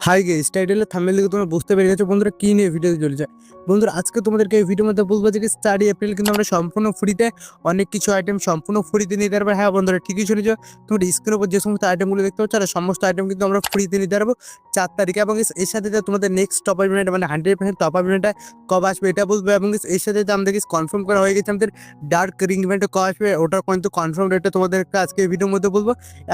High গে টাইটেলের thumbnail থেকে তোমরা বুঝতে পেরে গেছো। বন্ধুরা, কী নিয়ে ভিডিওতে চলেছে? বন্ধুরা, আজকে তোমাদেরকে এই ভিডিওর মধ্যে বলব যে, চারই এপ্রিল কিন্তু আমরা সম্পূর্ণ ফ্রিতে অনেক কিছু আইটেম সম্পূর্ণ ফ্রিতে নিতে পারব। হ্যাঁ বন্ধুরা, ঠিকই শুনেছো। তোমরা স্ক্রিনের উপর যে সমস্ত আইটেমগুলো দেখতে পাচ্ছ আর সমস্ত আইটেম কিন্তু আমরা ফ্রিতে নিতে পারব। চার তারিখে এবং এর সাথে তোমাদের নেক্সট টপ আপ মানে হান্ড্রেড পার্সেন্ট টপ ইভেন্টটা কবে আসবে এটা বলব। এবং এর সাথে আমাদের কনফার্ম করা হয়ে গেছে, আমাদের ডার্ক রিং ইভেন্টে কবে আসবে ওটার কিন্তু কনফার্ম রেটটা তোমাদেরকে আজকে এই ভিডিওর মধ্যে বলব।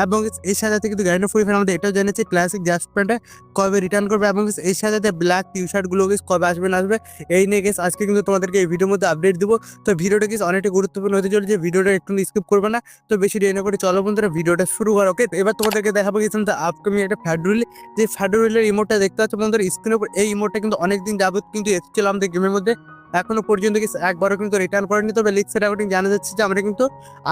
এবং এর সাথে কিন্তু গ্যান্ড ফ্রি ফায়ার আমাদের এটাও জেনেছে ক্লাসিক জাস্ট প্যান্টটা কবে রিটার্ন করবে এবং এর সাথে সাথে ব্ল্যাক টি শার্টগুলো গেস কবে আসবে, না আসবে, এই নিয়ে গেস আজকে কিন্তু তোমাদেরকে এই ভিডিওর মধ্যে আপডেট দিব। তো ভিডিওটা গেস অনেকটা গুরুত্বপূর্ণ হতে চলেছে ভিডিওটা একটু স্কিপ করবে না। তো বেশি দেরি না করে চলো বন্ধুরা ভিডিওটা শুরু করো ওকে এবার তোমাদেরকে দেখাবো গেছিলাম আপকামিং একটা ফ্যাডরুল যে ফ্যাডরুলের ইমোটটা দেখতে পাচ্ছ বন্ধুরা স্ক্রিনের উপর এই ইমোটটা কিন্তু অনেকদিন যাবত কিন্তু এসেছিল আমাদের গেমের মধ্যে। এখনও পর্যন্ত কিছু একবারও কিন্তু রিটার্ন করেনি। তবে লিক্সের অ্যাকর্ডিং জানা যাচ্ছে যে আমরা কিন্তু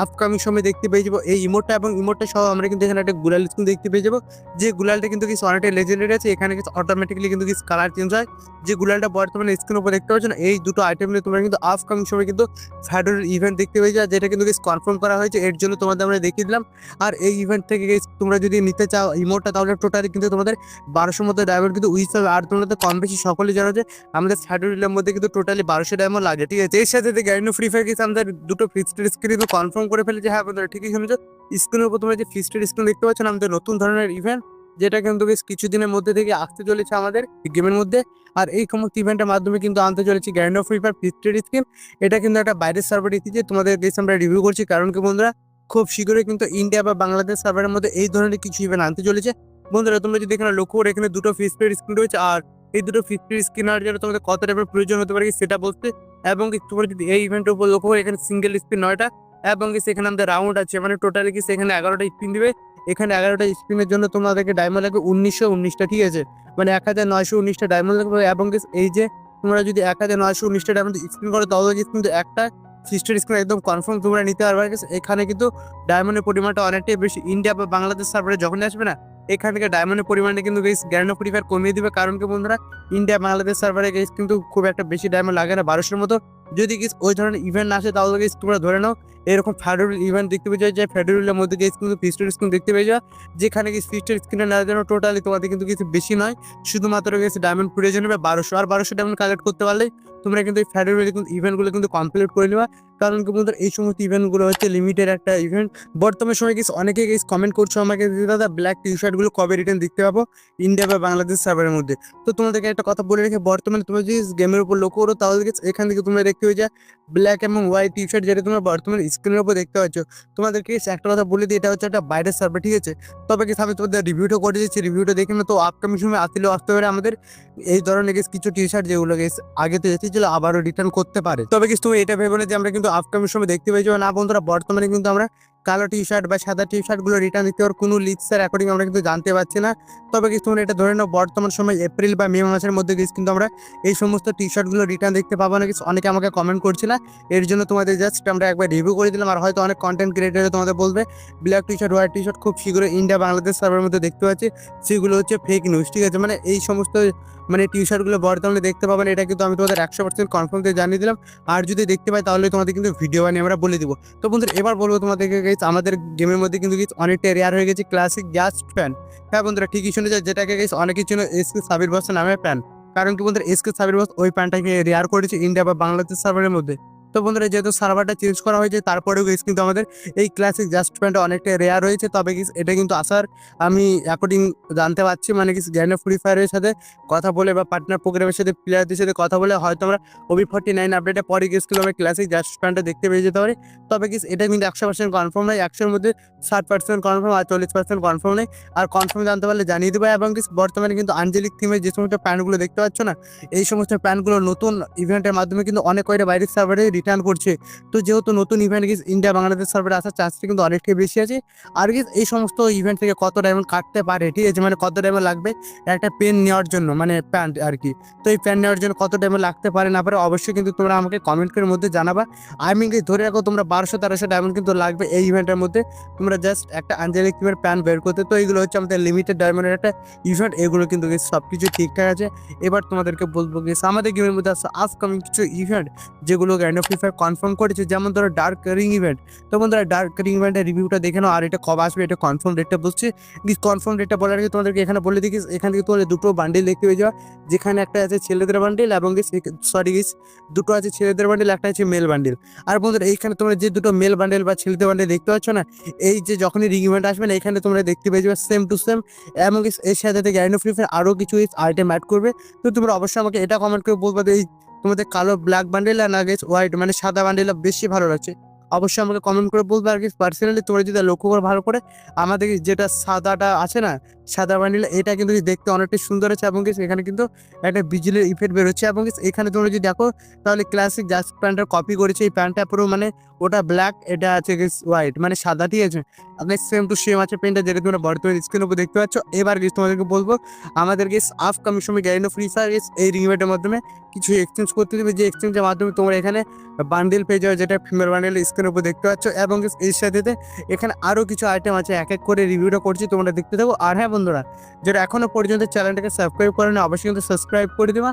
আপকামিং সময় দেখতে পেয়ে যাব এই ইমোটটা এবং ইমোটটা সহ আমরা কিন্তু এখানে একটা গুলাল স্কিন দেখতে পেয়ে যাব। যে গুলালটা কিন্তু কিছু অনেকটা লেজেন্ডারি আছে। এখানে কিছু অটোমেটিক্যালি কিন্তু কিছু কালার চেঞ্জ হয়। যে গুলালটা বর্তমানে স্ক্রিন উপর দেখতে পাচ্ছ না, এই দুটো আইটেম নিয়ে তোমরা কিন্তু আপকামিং সময় কিন্তু ফ্যাডোরের ইভেন্ট দেখতে পেয়ে যাও, যেটা কিন্তু কিছু কনফার্ম করা হয়েছে। এর জন্য তোমাদের আমরা দেখিয়ে দিলাম। আর এই ইভেন্ট থেকে তোমরা যদি নিতে চাও ইমোটটা তাহলে টোটালি কিন্তু তোমাদের বারোশোর মধ্যে ডায়মন্ড কিন্তু উইস হবে। আর তোমরা তো কম বেশি সকলে জানো যে আমাদের ফ্যাডোরিলের মধ্যে কিন্তু টোটালি বারোশো ডায়মন্ড লাগে, ঠিক আছে? এর সাথে গ্যারিনো ফ্রি ফায়ার কিছু আমাদের দুটো ফিক্সড স্ক্রিন কিন্তু কনফার্ম করে ফেলেছে। হ্যাঁ বন্ধুরা, ঠিকই শুনেছো? স্ক্রিনের উপর তোমরা যে ফিক্সড স্ক্রিন দেখতে পাচ্ছ না আমাদের নতুন ধরনের ইভেন্ট যেটা কিন্তু বেশ কিছুদিনের মধ্যে থেকে আসতে চলেছে আমাদের গেমের মধ্যে। আর এই সমস্ত ইভেন্টের মাধ্যমে কিন্তু আনতে চলেছি গ্যান্ড অফ ফ্রি ফিক্সড স্ক্রিন এটা কিন্তু একটা বাইরের সার্ভার এসেছে, তোমাদের গেছে আমরা রিভিউ করছি। কারণ কি, বন্ধুরা, খুব শীঘ্রই কিন্তু ইন্ডিয়া বা বাংলাদেশ সার্ভারের মধ্যে এই ধরনের কিছু ইভেন্ট আনতে চলেছে। বন্ধুরা, তোমরা যদি এখানে লক্ষ্য এখানে দুটো ফিক্সড স্ক্রিন রয়েছে। আর এই দুটো স্ক্রিন আর জন্য তোমাদের কত টাইপের প্রয়োজন হতে পারে সেটা বলতে, এবং কি তোমরা যদি এই ইভেন্টের উপর লক্ষ্য করে এখানে সিঙ্গেল স্পিন নয়টা, এবং কি সেখানে আমাদের রাউন্ড আছে মানে টোটালি কি সেখানে এগারোটা স্পিন দিবে, এখানে এগারোটা স্পিনের জন্য তোমাদেরকে ডায়মন্ড লাগবে উনিশশো উনিশটা, ঠিক আছে? মানে এক হাজার নয়শো উনিশটা ডায়মন্ড লাগবে, এবং এই যে তোমরা যদি এক হাজার নয়শো উনিশটা ডায়মন্ড স্পিন করো, তাহলে কিন্তু একটা সিস্টার স্ক্রিন একদম কনফার্ম তোমরা নিতে পারবে এখানে কিন্তু ডায়মন্ডের পরিমাণটা অনেকটাই বেশি। ইন্ডিয়া বা বাংলাদেশ সার্ভারে যখন আসবে না এখান থেকে ডায়মন্ডের পরিমাণটা কিন্তু গেস গ্যান্ড অফ ফ্রি ফায়ার কমিয়ে দিবে। কারণ কি বন্ধুরা ইন্ডিয়া বাংলাদেশ সার্ভারে গেস কিন্তু খুব একটা বেশি ডায়মন্ড লাগে না বারোশোর মতো। যদি গেস ওই ধরনের ইভেন্ট না আসে, তাহলে গেস তোমরা ধরে নাও, এরকম ফেডারেল ইভেন্ট দেখতে পেয়ে যায় যে ফেডারেলের মধ্যে গেস কিন্তু ফিস্টের স্ক্রিন দেখতে পেয়ে যাও যেখানে গেস ফিস্টের স্ক্রিনে নেওয়ার জন্য টোটালি তোমাদের কিন্তু কিছু বেশি নয়। শুধুমাত্র গেছে ডায়মন্ড প্রয়োজন হবে বারোশো। আর বারোশো ডায়মন্ড কালেক্ট করতে পারলে তোমরা কিন্তু এই ফেডারেল কিন্তু ইভেন্টগুলো কিন্তু কমপ্লিট করে নেবা। কারণ কি বন্ধুরা এই সমস্ত ইভেন্টগুলো হচ্ছে লিমিটেড একটা ইভেন্ট বর্তমান সময় গেস অনেকে গেস কমেন্ট করছ আমাকে দাদা ব্ল্যাক টি শার্টগুলো কবে রিটার্ন দেখতে পাবো? ইন্ডিয়া বা বাংলাদেশ সার্ভারের মধ্যে। তো তোমাদেরকে একটা কথা বলে রেখে, বর্তমানে তোমরা যদি গেমের উপর লক্ষ্য করো, তাহলে এখান থেকে তোমরা দেখতে হয়ে যায় ব্ল্যাক এবং হোয়াইট টি শার্ট যেটা তোমরা বর্তমানে স্ক্রিনের উপর দেখতে পাচ্ছ। তোমাদেরকে একটা কথা বলে দিই, এটা হচ্ছে একটা বাইরের সার্ভার ঠিক আছে? তবে কি আমি তোমাদের রিভিউটা করে দিচ্ছি রিভিউটা দেখে না তো আপকামিং সময় আসলেও আসতে পারে আমাদের এই ধরনের গেস কিছু টি শার্ট যেগুলো গেস আগে তো এসেছিল, আবারও রিটার্ন করতে পারে। তবে কিছু তুমি এটা ভেবে যে, আমরা কিন্তু আপকামিং সময় দেখতে পেয়েছি। না বন্ধুরা বর্তমানে কিন্তু আমরা কালো টি শার্ট বা সাদা টি শার্টগুলো রিটার্ন দিতে পারব কোনো লিস্টের অ্যাকর্ডিং আমরা কিন্তু জানতে পারছি না। তবে কিছু তোমরা এটা ধরে নাও, বর্তমান সময় এপ্রিল বা মে মাসের মধ্যে গেস কিন্তু আমরা এই সমস্ত টি শার্টগুলো রিটার্ন দেখতে পাবো না কিছু অনেকে আমাকে কমেন্ট করছে না, এর জন্য তোমাদের জাস্ট আমরা একবার রিভিউ করে দিলাম। আর হয়তো অনেক কন্টেন্ট ক্রিয়েটার তোমাদের বলবে black T shirt white T shirt খুব শীঘ্রই ইন্ডিয়া বাংলাদেশ সার্ভারের মধ্যে দেখতে পাচ্ছি। সেগুলো হচ্ছে ফেক নিউজ ঠিক আছে? মানে এই সমস্ত মানে টি শার্টগুলো বর্তমানে দেখতে পাবেন এটা কিন্তু আমি তোমাদের একশো পার্সেন্ট কনফার্ম দিয়ে জানিয়ে দিলাম। আর যদি দেখতে পাই, তাহলে তোমাদের কিন্তু ভিডিও বানিয়ে আমরা বলে দিব। তো বন্ধুরা, এবার বলব তোমাদেরকে গাইস আমাদের গেমের মধ্যে কিন্তু কিছু অনেকটা রেয়ার হয়ে গেছে ক্লাসিক জাস্ট ফ্যান হ্যাঁ বন্ধুরা, ঠিকই শুনে যায় যেটাকে গেছে অনেকের জন্য এসকে সাবির বস নামে প্যান কারণ কি বন্ধুরা এসকে সাবির বস ওই প্যানটাকে রেয়ার করেছে ইন্ডিয়া বা বাংলাদেশ সার্ভারের মধ্যে। তো বন্ধুরা যেহেতু সার্ভারটা চেঞ্জ করা হয়েছে তারপরেও কিন্তু আমাদের এই ক্লাসিক জাস্ট প্যান্টটা অনেকটা রেয়ার রয়েছে। তবে গেস এটা কিন্তু আসার আমি অ্যাকর্ডিং জানতে পারছি মানে কি জ্ঞান ফ্রি ফায়ারের সাথে কথা বলে বা পার্টনার প্রোগ্রামের সাথে প্লেয়ারদের সাথে কথা বলে হয়তো আমরা ওবি ফর্টি নাইন আপডেটে পরে গেস কিন্তু আমরা ক্লাসিক জাস্ট প্যান্টটা দেখতে পেয়ে যেতে পারি। তবে গেস এটা কিন্তু একশো পার্সেন্ট কনফার্ম নয় একশোর মধ্যে ষাট পার্সেন্ট কনফার্ম আর চল্লিশ পার্সেন্ট কনফার্ম নেই। আর কনফার্ম জানতে পারলে জানিয়ে দেবো এবং guys, বর্তমানে কিন্তু আঞ্জলিক থিমের যে সমস্ত প্যান্টগুলো দেখতে পাচ্ছ না এই সমস্ত প্যান্টগুলো নতুন ইভেন্টের মাধ্যমে কিন্তু অনেক কয়টা বাইরের সার্ভারে রিটার্ন করছে। তো যেহেতু নতুন ইভেন্ট গিস ইন্ডিয়া বাংলাদেশ সার্ভারে আসার চান্সটা কিন্তু অনেকটাই বেশি আছে। আর গিস এই সমস্ত ইভেন্ট থেকে কত ডায়মন্ড কাটতে পারে, ঠিক আছে? মানে কত ডায়মন্ড লাগবে, একটা পেন নেওয়ার জন্য মানে প্যান্ট আর কি। তো এই প্যান্ট নেওয়ার জন্য কত ডায়মন্ড লাগতে পারে না পারে, অবশ্যই কিন্তু তোমরা আমাকে কমেন্ট করে মধ্যে জানাবা। আমি কিন্তু ধরে রাখো, তোমরা বারোশো, তেরোশো ডায়মন্ড কিন্তু লাগবে এই ইভেন্টের মধ্যে। তোমরা জাস্ট একটা আঞ্জলিক টিমের প্যান বের করতে। তো এইগুলো হচ্ছে আমাদের লিমিটেড ডায়মন্ডের একটা ইভেন্ট এগুলো কিন্তু সব কিছু ঠিকঠাক আছে। এবার তোমাদেরকে বলব গেস আমাদের গেমের মধ্যে আছে আপকামিং কিছু ইভেন্ট যেগুলো গ্যান্ড ফ্রি ফায়ার কনফার্ম করেছে, যেমন ধরো ডার্ক রিং ইভেন্ট তো বন্ধুরা ডার্ক রিং ইভেন্টের রিভিউটা দেখে নাও, আর এটা কবে আসবে, এটা কনফার্ম ডেটটা বলছি। কনফার্ম ডেটটা বলার আগে তোমাদেরকে এখানে বলে দিই এখান থেকে তোমাদের দুটো বান্ডিল দেখতে পেয়ে যাওয়া যেখানে একটা আছে ছেলেদের বান্ডিল এবং সরি গিস দুটো আছে ছেলেদের বান্ডিল একটা আছে মেল বান্ডিল আর বন্ধুরা, এইখানে তোমরা যে দুটো মেল বান্ডেল বা ছেলেদের বান্ডেল দেখতে পাচ্ছ না, এই যে যখনই রিং ইভেন্ট আসবে না, এখানে তোমরা দেখতে পেয়ে যাবে সেম টু সেম এবং এর সাথে থেকে গ্যারিনো ফ্রি ফায়ার আরও কিছু আইটেম অ্যাড করবে। তো তোমরা অবশ্যই আমাকে এটা কমেন্ট করে বলবে এই তোমাদের কালো ব্ল্যাক বান্ডেল আর না গেছ হোয়াইট মানে সাদা বান্ডেল বেশি ভালো লাগছে। অবশ্যই আমাকে কমেন্ট করে বলবে আর কি। পার্সোনালি তোমরা যদি লক্ষ্য করে ভালো করে, আমাদের যেটা সাদাটা আছে না সাদা বান্ডেল এটা কিন্তু দেখতে অনেকটাই সুন্দর আছে এবং এখানে কিন্তু একটা বিজলির ইফেক্ট বেরোচ্ছে এবং এখানে তোমরা যদি দেখো, তাহলে ক্লাসিক জাস্ট প্যান্টটা কপি করেছে। এই প্যান্টটা পুরো মানে ওটা ব্ল্যাক এটা আছে হোয়াইট মানে সাদা, ঠিক আছে? আপনার সেম টু সেম আছে পেনটা যেটা তোমরা বর্তমানে স্ক্রিনের উপর দেখতে পাচ্ছ। এবার গেস তোমাদেরকে বলব, আমাদের গেস আপকামিং সময় গ্যারিনো ফ্রি গেস এই রিংমেটের মাধ্যমে কিছু এক্সচেঞ্জ করতে দেবে যে এক্সচেঞ্জের মাধ্যমে তোমরা এখানে বান্ডেল পেয়ে যাবে, যেটা ফিমেল বান্ডেল স্ক্রিনের উপর দেখতে পাচ্ছ। এবং এর সাথে এখানে আরও কিছু আইটেম আছে, এক এক করে রিভিউটা করছি, তোমরা দেখতে থাকো। আর হ্যাঁ বন্ধুরা, যারা এখনও পর্যন্ত চ্যানেলটাকে সাবস্ক্রাইব করে অবশ্যই কিন্তু সাবস্ক্রাইব করে দেবা।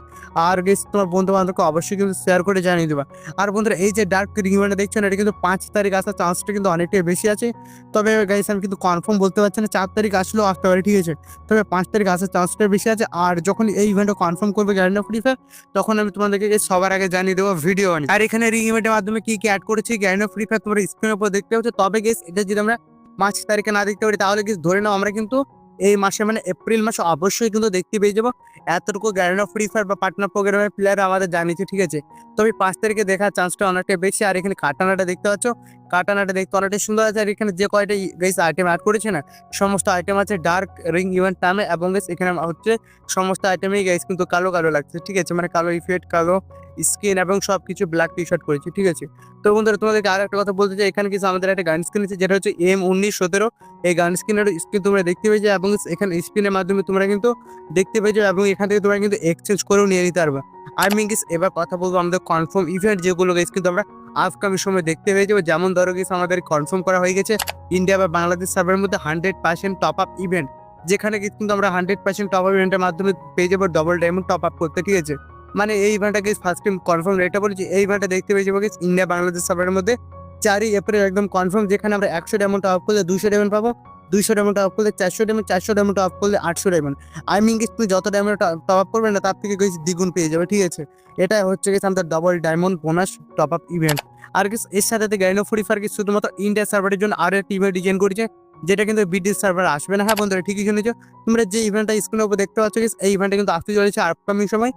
আর গেস তোমার বন্ধু বান্ধবকে অবশ্যই কিন্তু শেয়ার করে জানিয়ে দেবা। আর বন্ধুরা, এই যে ডার্ক রিংমেন্টটা দেখছ না, এটা কিন্তু পাঁচ তারিখ আসার চান্সটা কিন্তু অনেকটাই বেশি আছে। তবে গাইস আমি কিন্তু কনফার্ম বলতে পারছি না, চার তারিখ আসলেও আসতে পারে, ঠিক আছে? তবে পাঁচ তারিখ আসার চান্সটা বেশি আছে। আর যখন এই ইভেন্টটা কনফার্ম করবে গ্যারেন্টি ফ্রি ফায়ার তখন আমি তোমাদেরকে সবার আগে জানিয়ে দেবো ভিডিও আর এখানে রিং ইভেন্টের মাধ্যমে কি কি অ্যাড করেছি গ্যারেন্টি ফ্রি ফায়ার তোমরা স্ক্রিনের উপর দেখতে পাচ্ছ? তবে গেস এটা যদি আমরা পাঁচ তারিখে না দেখতে পারি, তাহলে গেস ধরে নাও আমরা কিন্তু এই মাসে মানে এপ্রিল মাসে অবশ্যই কিন্তু দেখতে পেয়ে যাব। এতটুকু গ্যারেন্টি ফ্রি ফায়ার বা পার্টনার প্রোগ্রামের প্লেয়ার আমাদের জানিয়েছে, ঠিক আছে? তবে পাঁচ তারিখে দেখার চান্সটা অনেকটা বেশি। আর এখানে কাটানাটা দেখতে পাচ্ছ কাটানাটা দেখতে অনেকটাই সুন্দর আছে, আর এখানে যে কয়টা গেস আইটেম অ্যাড করেছে না, সমস্ত আইটেম আছে ডার্ক রিং ইভেন্ট নামে, এবং guys এখানে হচ্ছে সমস্ত আইটেমেই গাইস কিন্তু কালো কালো লাগছে, ঠিক আছে? মানে কালো ইফেক্ট কালো স্কিন এবং সব কিছু ব্ল্যাক টি শার্ট করেছি, ঠিক আছে? তো বন্ধুরা, তোমাদেরকে আর একটা কথা বলতে চাই, এখানে কিছু আমাদের একটা গান স্ক্রিন আছে, যেটা হচ্ছে এম উনিশ সতেরো, এই গান স্ক্রিনের স্ক্রিন তোমরা দেখতে পেয়ে যাবে, এবং এখানে স্ক্রিনের মাধ্যমে তোমরা কিন্তু দেখতে পেয়ে যাবে, এবং এখান থেকে তোমরা কিন্তু এক্সচেঞ্জ করেও নিয়ে নিতে পারবে। আর মিঙ্গিস এবার কথা বলব আমাদের কনফার্ম ইভেন্ট যেগুলো গেছে কিন্তু আমরা আপকামিং সময় দেখতে পেয়ে যাব। যেমন ধরো কিছু আমাদের কনফার্ম করা হয়ে গেছে ইন্ডিয়া বা বাংলাদেশ সার্ভের মধ্যে hundred percent top up event যেখানে কিন্তু আমরা হান্ড্রেড পার্সেন্ট টপ আপ ইভেন্টের মাধ্যমে পেয়ে যাব ডবল ডায়মন্ড টপ আপ করতে, ঠিক আছে? মানে এই ইভেন্টটাকে ফার্স্ট টাইম কনফার্ম এটা বলেছি, এই ইভেন্টটা দেখতে পেয়ে যাব ইন্ডিয়া বাংলাদেশ সার্ভের মধ্যে। চারই এপ্রিল একদম কনফার্ম যেখানে আমরা একশো ডায়মন্ড টপ আপ করলে দুশো ডায়মন্ড পাবো। দুইশো ডায়মন্ড টপ করলে চারশো ডায়মন্ড চারশো ডায়মন্ড টপ করলে আটশো ডায়মন্ড আই মিন তুমি যত ডায়মন্ড টপ আপ করবে না, তার থেকে গেছি দ্বিগুণ পেয়ে যাবে, ঠিক আছে? এটা হচ্ছে গেছে আমাদের double diamond bonus top up event আর কিছু, এর সাথে গ্যারিনো ফ্রি ফায়ার কি শুধুমাত্র ইন্ডিয়া সার্ভারের জন্য আরও একটি ইভেন্ট ডিজাইন করেছে, যেটা কিন্তু বিডিএস সার্ভার আসবে না। হ্যাঁ বন্ধুরা, ঠিকই শুনেছো। তোমরা যে ইভেন্টটা স্ক্রিনের উপর দেখতে পাচ্ছ এই ইভেন্টটা কিন্তু আসতে চলেছে আপকামিং সময়।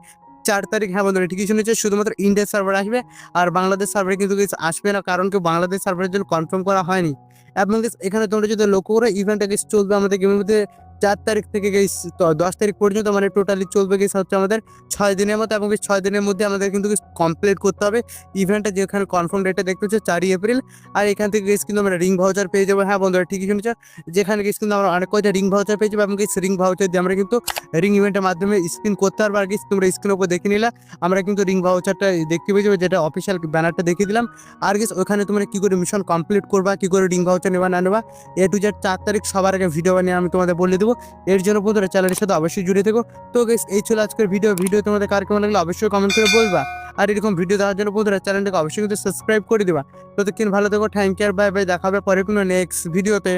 চার তারিখ হ্যাঁ বন্ধুরা, ঠিকই শুনেছে, শুধুমাত্র ইন্ডিয়ার সার্ভার আসবে আর বাংলাদেশ সার্ভারে কিন্তু কিছু আসবে না, কারণ কেউ বাংলাদেশ সার্ভারের জন্য কনফার্ম করা হয়নি। এবং এখানে তোমরা যদি লক্ষ্য করো ইভেন্টটা কিছু চলবে আমাদের গেমের মধ্যে চার তারিখ থেকে গেস দশ তারিখ পর্যন্ত মানে টোটালি চলবে গেস হচ্ছে আমাদের ছয় দিনের মতো এবং ছয় দিনের মধ্যে আমাদের কিন্তু কমপ্লিট করতে হবে। ইভেন্টটা যেখানে কনফার্ম ডেটটা দেখতে হচ্ছে চারই এপ্রিল আর এখান থেকে গেস কিন্তু আমরা রিং ভাউচার পেয়ে যাব। হ্যাঁ বন্ধুরা, ঠিকই শুনেছো। যেখানে গেস কিন্তু আমরা অনেক কয়টা রিং ভাউচার পেয়ে যাব এবং গেস রিং ভাউচার দিয়ে আমরা কিন্তু রিং ইভেন্টের মাধ্যমে স্ক্রিন করতে পারব। আর গেস তোমরা স্ক্রিনের উপর দেখে নিলা, আমরা কিন্তু রিং ভাউচারটা দেখতে পেয়ে যাব, যেটা অফিসিয়াল ব্যানারটা দেখিয়ে দিলাম। আর গেস ওখানে তোমরা কী করে মিশন কমপ্লিট করবা, কী করে রিং ভাউচার নেবা, না নেবা, এ টু জেড চার তারিখ সবার আগে ভিডিও বানিয়ে আমি তোমাদের বলে দেবো। এর জন্য বন্ধুরা চ্যানেলের সাথে অবশ্যই জুড়ে থেকো। তো গেস এই ছিল আজকের ভিডিও ভিডিও তোমাদের কার কেমন লাগল অবশ্যই কমেন্ট করে বলবা। আর এরকম ভিডিও দেওয়ার জন্য বন্ধুরা চ্যানেলটাকে অবশ্যই কিন্তু সাবস্ক্রাইব করে দেবা। ততক্ষণ ভালো থেকো থ্যাংক ইউ বাই বাই দেখা হবে পরে কোনো নেক্সট ভিডিওতে